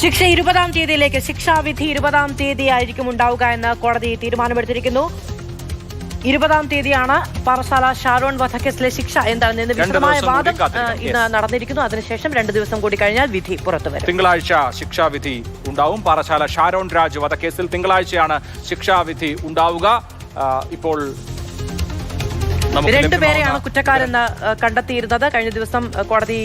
ശിക്ഷ ഇരുപതാം തീയതിയിലേക്ക് ശിക്ഷാവിധി ഇരുപതാം തീയതി ആയിരിക്കും ഉണ്ടാവുക എന്ന് കോടതി തീരുമാനമെടുത്തിരിക്കുന്നു. ഇരുപതാം തീയതിയാണ് പാറശാല ഷാരോൺ വധക്കേസിലെ ശിക്ഷ എന്താണെന്ന് ഇന്ന് വിശദമായ വാദം ഇന്ന് നടന്നിരിക്കുന്നു. അതിനുശേഷം രണ്ട് ദിവസം കൂടി കഴിഞ്ഞാൽ വിധി പുറത്തു വരും. തിങ്കളാഴ്ച ശിക്ഷാവിധി ഉണ്ടാവും. പാറശാല ഷാരോൺ രാജ് വധക്കേസിൽ തിങ്കളാഴ്ചയാണ് ശിക്ഷാവിധി ഉണ്ടാവുക. ഇപ്പോൾ രണ്ടുപേരെയാണ് കുറ്റക്കാരെന്ന് കണ്ടെത്തിയിരുന്നത്. കഴിഞ്ഞ ദിവസം കോടതി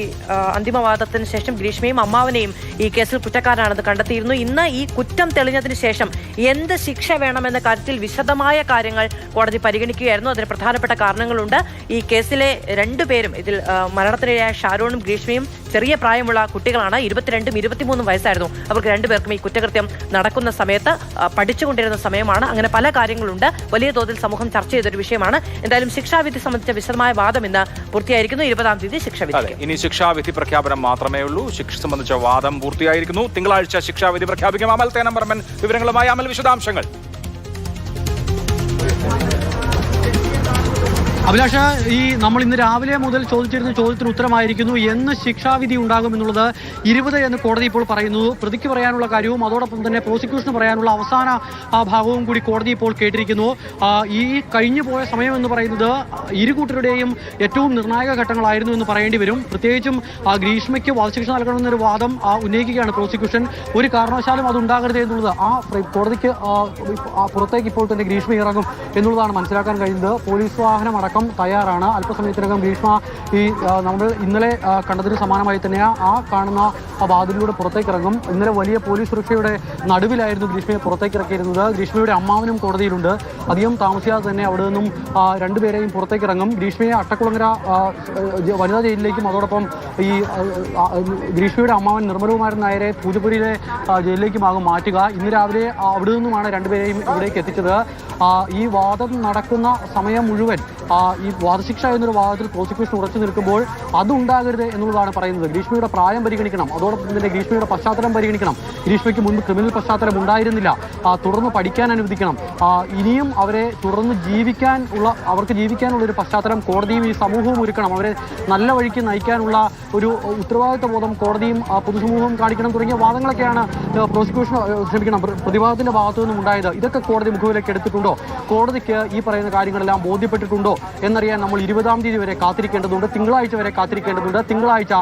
അന്തിമവാദത്തിന് ശേഷം ഗ്രീഷ്മയും അമ്മാവനെയും ഈ കേസിൽ കുറ്റക്കാരാണെന്ന് കണ്ടെത്തിയിരുന്നു. ഇന്ന് ഈ കുറ്റം തെളിഞ്ഞതിന് ശേഷം എന്ത് ശിക്ഷ വേണമെന്ന കാര്യത്തിൽ വിശദമായ കാര്യങ്ങൾ കോടതി പരിഗണിക്കുകയായിരുന്നു. അതിന് പ്രധാനപ്പെട്ട കാരണങ്ങളുണ്ട്. ഈ കേസിലെ രണ്ടുപേരും ഇതിൽ മരണത്തിനിരയായ ഷാരോണും ഗ്രീഷ്മയും ചെറിയ പ്രായമുള്ള കുട്ടികളാണ്. ഇരുപത്തിരണ്ടും ഇരുപത്തിമൂന്നും വയസ്സായിരുന്നു. അവർക്ക് രണ്ടുപേർക്കും ഈ കുറ്റകൃത്യം നടക്കുന്ന സമയത്ത് പഠിച്ചുകൊണ്ടിരുന്ന സമയമാണ്. അങ്ങനെ പല കാര്യങ്ങളുണ്ട്. വലിയ തോതിൽ സമൂഹം ചർച്ച ചെയ്തൊരു വിഷയമാണ്. എന്തായാലും ശിക്ഷാവിധി സംബന്ധിച്ച വിശദമായ വാദം ഇന്ന് പൂർത്തിയായിരിക്കുന്നു. ഇരുപതാം തീയതി ശിക്ഷ ഇനി ശിക്ഷാവിധി പ്രഖ്യാപനം മാത്രമേ ഉള്ളൂ ശിക്ഷ സംബന്ധിച്ച വാദം പൂർത്തിയായിരിക്കുന്നു. തിങ്കളാഴ്ച ശിക്ഷാവിധി പ്രഖ്യാപിക്കും. അമൽ തേനം വിവരങ്ങളുമായി അമൽ വിശദാംശങ്ങൾ. അഭിലാഷ ഈ നമ്മൾ ഇന്ന് രാവിലെ മുതൽ ചോദിച്ചിരുന്ന ചോദ്യത്തിന് ഉത്തരമായിരിക്കുന്നു. എന്ന് ശിക്ഷാവിധി ഉണ്ടാകുമെന്നുള്ളത് ഇരുപത് എന്ന് കോടതി ഇപ്പോൾ പറയുന്നു. പ്രതിക്ക് പറയാനുള്ള കാര്യവും അതോടൊപ്പം തന്നെ പ്രോസിക്യൂഷന് പറയാനുള്ള അവസാന ഭാഗവും കൂടി കോടതി ഇപ്പോൾ കേട്ടിരിക്കുന്നു. ഈ കഴിഞ്ഞു പോയ സമയം എന്ന് പറയുന്നത് ഇരുകൂട്ടരുടെയും ഏറ്റവും നിർണായക ഘട്ടങ്ങളായിരുന്നു എന്ന് പറയേണ്ടി വരും. പ്രത്യേകിച്ചും ഗ്രീഷ്മയ്ക്ക് വധശിക്ഷ നൽകണമെന്നൊരു വാദം ഉന്നയിക്കുകയാണ് പ്രോസിക്യൂഷൻ. ഒരു കാരണവശാലും അത് ഉണ്ടാകരുത് എന്നുള്ളത്. ആ കോടതിക്ക് പുറത്തേക്ക് ഇപ്പോൾ തന്നെ ഗ്രീഷ്മ ഇറങ്ങും എന്നുള്ളതാണ് മനസ്സിലാക്കാൻ കഴിയുന്നത്. പോലീസ് വാഹനം അടക്കം തയ്യാറാണ്. അല്പസമയത്തിനകം ഭീഷ്മ ഈ നമ്മൾ ഇന്നലെ കണ്ടതിന് സമാനമായി തന്നെ ആ കാണുന്ന വാതിലിലൂടെ പുറത്തേക്ക് ഇറങ്ങും ഇന്നലെ വലിയ പോലീസ് സുരക്ഷയുടെ നടുവിലായിരുന്നു ഗ്രീഷ്മയെ പുറത്തേക്ക് ഇറക്കിയിരുന്നത് ഗ്രീഷ്മയുടെ അമ്മാവനും കോടതിയിലുണ്ട്. അധികം താമസിയാതെ തന്നെ അവിടെ നിന്നും രണ്ടുപേരെയും പുറത്തേക്ക് ഇറങ്ങും ഗ്രീഷ്മയെ അട്ടക്കുളങ്ങര വനിതാ ജയിലിലേക്കും അതോടൊപ്പം ഈ ഗ്രീഷ്മയുടെ അമ്മാവൻ നിർമ്മലകുമാരൻ നായരെ പൂജപ്പുരിയിലെ ജയിലിലേക്കുമാകും മാറ്റുക. ഇന്ന് രാവിലെ അവിടെ നിന്നുമാണ് രണ്ടുപേരെയും ഇവിടേക്ക് എത്തിച്ചത്. ഈ വാദം നടക്കുന്ന സമയം മുഴുവൻ ഈ വധശിക്ഷ എന്നൊരു വാദത്തിൽ പ്രോസിക്യൂഷൻ ഉറച്ചു നിൽക്കുമ്പോൾ അതുണ്ടാകരുത് എന്നുള്ളതാണ് പറയുന്നത്. ഗ്രീഷ്മയുടെ പ്രായം പരിഗണിക്കണം. അതോടൊപ്പം തന്നെ ഗ്രീഷ്മയുടെ പശ്ചാത്തലം പരിഗണിക്കണം. ഗ്രീഷ്മയ്ക്ക് മുൻപ് ക്രിമിനൽ പശ്ചാത്തലം ഉണ്ടായിരുന്നില്ല. തുടർന്ന് പഠിക്കാൻ അനുവദിക്കണം. ഇനിയും അവരെ തുടർന്ന് ജീവിക്കാൻ ഉള്ള അവർക്ക് ജീവിക്കാനുള്ള ഒരു പശ്ചാത്തലം കോടതിയും ഈ സമൂഹവും ഒരുക്കണം. അവരെ നല്ല വഴിക്ക് നയിക്കാനുള്ള ഒരു ഉത്തരവാദിത്വ ബോധം കോടതിയും പൊതുസമൂഹവും കാണിക്കണം തുടങ്ങിയ വാദങ്ങളൊക്കെയാണ് പ്രോസിക്യൂഷൻ ശ്രമിക്കണം ക്ഷമിക്കണം പ്ര- പ്രതിഭാഗത്തിന്റെ ഭാഗത്തു നിന്നും ഉണ്ടായത്. ഇതൊക്കെ കോടതി മുഖവിലേക്ക് എടുത്തിട്ടുണ്ടോ? കോടതിക്ക് ഈ പറയുന്ന കാര്യങ്ങളെല്ലാം ബോധ്യപ്പെട്ടിട്ടുണ്ടോ എന്നറിയാൻ നമ്മൾ ഇരുപതാം തീയതി വരെ കാത്തിരിക്കേണ്ടതുണ്ട്. തിങ്കളാഴ്ച വരെ കാത്തിരിക്കേണ്ടതുണ്ട്. തിങ്കളാഴ്ച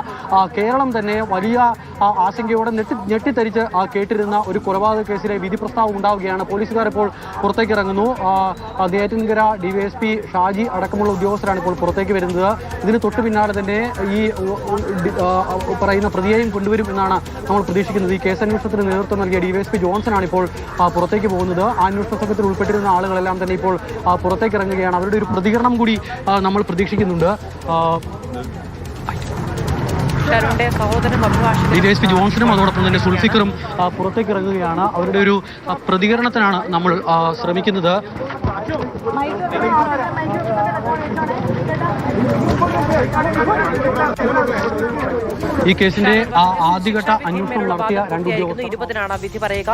കേരളം തന്നെ വലിയ ആ, ആശങ്കയോടെ ഞെട്ടി ഞെട്ടിത്തരിച്ച് കേട്ടിരുന്ന ഒരു കൊലപാതക കേസിലെ വിധി പ്രസ്താവം ഉണ്ടാവുകയാണ്. പോലീസുകാർ ഇപ്പോൾ പുറത്തേക്ക് ഇറങ്ങുന്നു. നെയ്യാറ്റിൻകര ഡിവൈഎസ്പി ഷാജി അടക്കമുള്ള ഉദ്യോഗസ്ഥരാണ് ഇപ്പോൾ പുറത്തേക്ക് വരുന്നത്. ഇതിന് തൊട്ടു പിന്നാലെ തന്നെ ഈ പറയുന്ന പ്രതിയെയും കൊണ്ടുവരും എന്നാണ് നമ്മൾ പ്രതീക്ഷിക്കുന്നത്. ഈ കേസ് അന്വേഷണത്തിന് നേതൃത്വം നൽകിയ ഡിവൈഎസ്പി ജോൺസൺ ആണ് ഇപ്പോൾ പുറത്തേക്ക് പോകുന്നത്. അന്വേഷണ സംഘത്തിൽ ഉൾപ്പെട്ടിരുന്ന ആളുകളെല്ലാം തന്നെ ഇപ്പോൾ പുറത്തേക്ക് ഇറങ്ങുകയാണ്. അവരുടെ ഒരു പ്രതികരണം കൂടി നമ്മൾ പ്രതീക്ഷിക്കുന്നുണ്ട്. ആ, ഷാരോണിന്റെ സഹോദരനും അഭിഭാഷകനും ജോൺസണും അതോടൊപ്പം തന്നെ സുൽഫിക്കറും പുറത്തേക്ക് ഇറങ്ങുകയാണ് അവരുടെ ഒരു പ്രതികരണത്തിനാണ് നമ്മൾ ശ്രമിക്കുന്നത്. ഈ കേസിന്റെ ആദ്യഘട്ട അന്വേഷണം നടത്തിയ രണ്ട് ഇരുപതിനാണ് വിധി പറയുക.